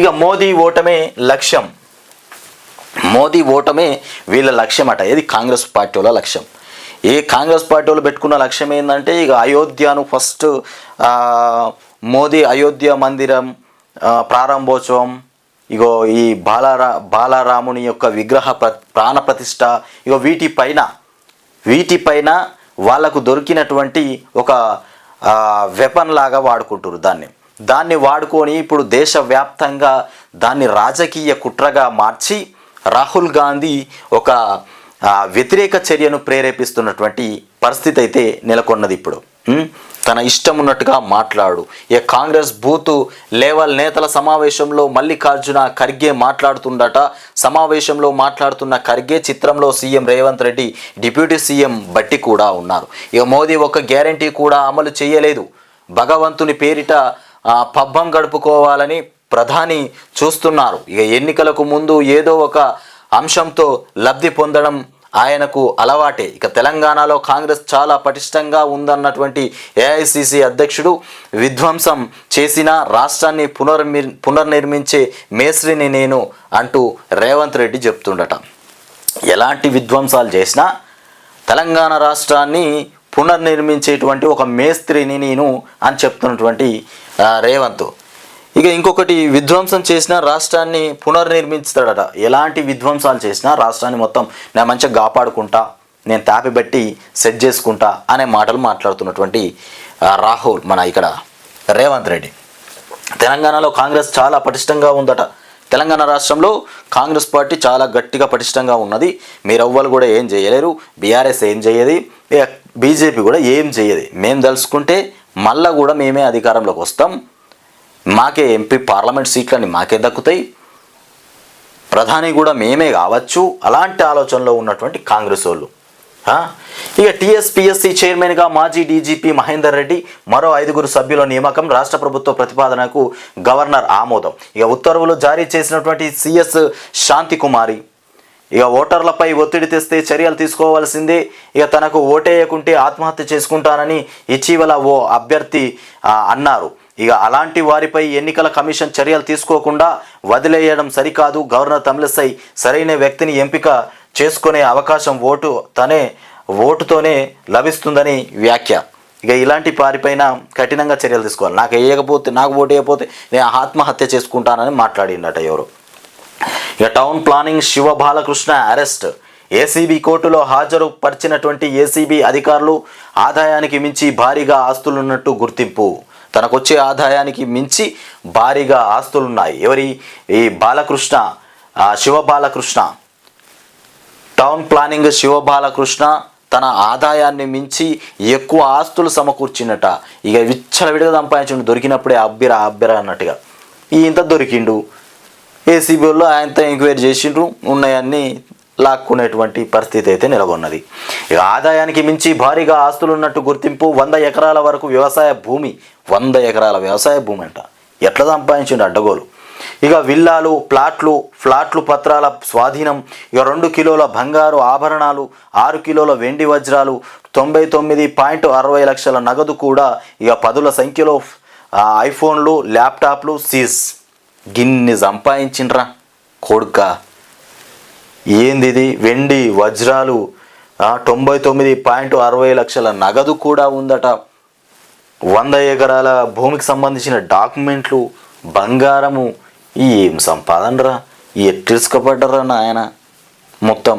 ఇక మోదీ ఓటమే లక్ష్యం. మోదీ ఓటమే వీళ్ళ లక్ష్యం అట ఇది కాంగ్రెస్ పార్టీ వాళ్ళ లక్ష్యం. ఏ కాంగ్రెస్ పార్టీ వాళ్ళు పెట్టుకున్న లక్ష్యం ఏంటంటే ఇక అయోధ్యను ఫస్ట్ మోదీ అయోధ్య మందిరం ప్రారంభోత్సవం ఇగో ఈ బాలారా బాలరాముని యొక్క విగ్రహ ప్ర ప్రాణ ప్రతిష్ట ఇగో వీటిపైన వీటిపైన వాళ్ళకు దొరికినటువంటి ఒక వెపన్ లాగా వాడుకుంటారు దాన్ని. దాన్ని వాడుకొని ఇప్పుడు దేశవ్యాప్తంగా దాన్ని రాజకీయ కుట్రగా మార్చి రాహుల్ గాంధీ ఒక వ్యతిరేక చర్యను ప్రేరేపిస్తున్నటువంటి పరిస్థితి అయితే నెలకొన్నది ఇప్పుడు. తన ఇష్టం ఉన్నట్టుగా మాట్లాడు. ఇక కాంగ్రెస్ బూతు లేవల్ నేతల సమావేశంలో మల్లికార్జున ఖర్గే మాట్లాడుతుండట. సమావేశంలో మాట్లాడుతున్న ఖర్గే చిత్రంలో CM Revanth Reddy deputy CM Bhatti కూడా ఉన్నారు. ఇక మోదీ ఒక గ్యారంటీ కూడా అమలు చేయలేదు. భగవంతుని పేరిట పబ్బం గడుపుకోవాలని ప్రధాని చూస్తున్నారు. ఇక ఎన్నికలకు ముందు ఏదో ఒక అంశంతో లబ్ధి పొందడం ఆయనకు అలవాటే. ఇక తెలంగాణలో కాంగ్రెస్ చాలా పటిష్టంగా ఉందన్నటువంటి ఏఐసిసి అధ్యక్షుడు విధ్వంసం చేసిన రాష్ట్రాన్ని పునర్మి పునర్నిర్మించే మేస్త్రిని నేను అంటూ రేవంత్ రెడ్డి చెప్తుండట. ఎలాంటి విధ్వంసాలు చేసినా తెలంగాణ రాష్ట్రాన్ని పునర్నిర్మించేటువంటి ఒక మేస్త్రిని నేను అని చెప్తున్నటువంటి రేవంత్. ఇక ఇంకొకటి విధ్వంసం చేసినా రాష్ట్రాన్ని పునర్నిర్మించుతాడట ఎలాంటి విధ్వంసాలు చేసినా రాష్ట్రాన్ని మొత్తం నేను మంచిగా కాపాడుకుంటా నేను తాపిబెట్టి సెట్ చేసుకుంటా అనే మాటలు మాట్లాడుతున్నటువంటి రాహుల్ మన ఇక్కడ రేవంత్ రెడ్డి. తెలంగాణలో కాంగ్రెస్ చాలా పటిష్టంగా ఉందట. తెలంగాణ రాష్ట్రంలో కాంగ్రెస్ పార్టీ చాలా గట్టిగా పటిష్టంగా ఉన్నది. మీరవ్వలు కూడా ఏం చేయలేరు. బీఆర్ఎస్ ఏం చేయదు. బీజేపీ కూడా ఏం చేయదు. మేము తెలుసుకుంటే మళ్ళా కూడా మేమే అధికారంలోకి వస్తాం. మాకే ఎంపీ పార్లమెంట్ సీట్లని మాకే దక్కుతాయి. ప్రధాని కూడా మేమే కావచ్చు. అలాంటి ఆలోచనలో ఉన్నటువంటి కాంగ్రెస్ వాళ్ళు. ఇక టీఎస్పీఎస్సీ చైర్మన్గా మాజీ డీజీపీ మహేందర్ రెడ్డి మరో ఐదుగురు సభ్యుల నియామకం రాష్ట్ర ప్రభుత్వ ప్రతిపాదనకు గవర్నర్ ఆమోదం. ఇక ఉత్తర్వులు జారీ చేసినటువంటి సిఎస్ శాంతి కుమారి ఇక ఓటర్లపై ఒత్తిడి తెస్తే చర్యలు తీసుకోవాల్సిందే. ఇక తనకు ఓటేయకుంటే ఆత్మహత్య చేసుకుంటానని ఇటీవల ఓ అభ్యర్థి అన్నారు. ఇక అలాంటి వారిపై ఎన్నికల కమిషన్ చర్యలు తీసుకోకుండా వదిలేయడం సరికాదు. గవర్నర్ తమిళసై సరైన వ్యక్తిని ఎంపిక చేసుకునే అవకాశం ఓటు తనే ఓటుతోనే లభిస్తుందని వ్యాఖ్య. ఇక ఇలాంటి వారిపైన కఠినంగా చర్యలు తీసుకోవాలి. నాకు వేయకపోతే నాకు ఓటు వేయకపోతే నేను ఆత్మహత్య చేసుకుంటానని మాట్లాడిండట ఎవరు. ఇక town planning Siva Balakrishna arrest. ACB కోర్టులో హాజరు పరిచినటువంటి ఏసీబీ అధికారులు ఆదాయానికి మించి భారీగా ఆస్తులున్నట్టు గుర్తింపు. తనకొచ్చే ఆదాయానికి మించి భారీగా ఆస్తులున్నాయి. ఎవరి? ఈ బాలకృష్ణ శివ బాలకృష్ణ. టౌన్ ప్లానింగ్ శివ బాలకృష్ణ తన ఆదాయాన్ని మించి ఎక్కువ ఆస్తులు సమకూర్చినట. ఇక విచ్చలవిడిగా సంపాదించండి. దొరికినప్పుడే అబ్బిరా అబ్బిరా అన్నట్టుగా. ఈ ఇంత దొరికిండు. ఏసీబీలో ఆయనతో ఎంక్వైరీ చేసిండ్రు. ఉన్నాయన్నీ లాక్కునేటువంటి పరిస్థితి అయితే నెలకొన్నది. ఇక ఆదాయానికి మించి భారీగా ఆస్తులు ఉన్నట్టు గుర్తింపు వంద ఎకరాల వరకు వ్యవసాయ భూమి. వంద ఎకరాల వ్యవసాయ భూమి అంట. ఎట్లా సంపాదించిండు అడ్డగోలు? ఇక విల్లాలు ప్లాట్లు ఫ్లాట్లు పత్రాల స్వాధీనం ఇక రెండు కిలోల బంగారు ఆభరణాలు ఆరు కిలోల వెండి వజ్రాలు తొంభై తొమ్మిది పాయింట్ అరవై లక్షల నగదు కూడా ఇక పదుల సంఖ్యలో ఐఫోన్లు ల్యాప్టాప్లు సీజ్. గిన్ని సంపాదించిండ్రా కొడుక. ఏంది ఇది? వెండి వజ్రాలు తొంభై తొమ్మిది పాయింట్ అరవై లక్షల నగదు కూడా ఉందట. వంద ఎకరాల భూమికి సంబంధించిన డాక్యుమెంట్లు బంగారము ఏం సంపాదనరా? ఎట్టిసుకపడ్డరా నాయన? మొత్తం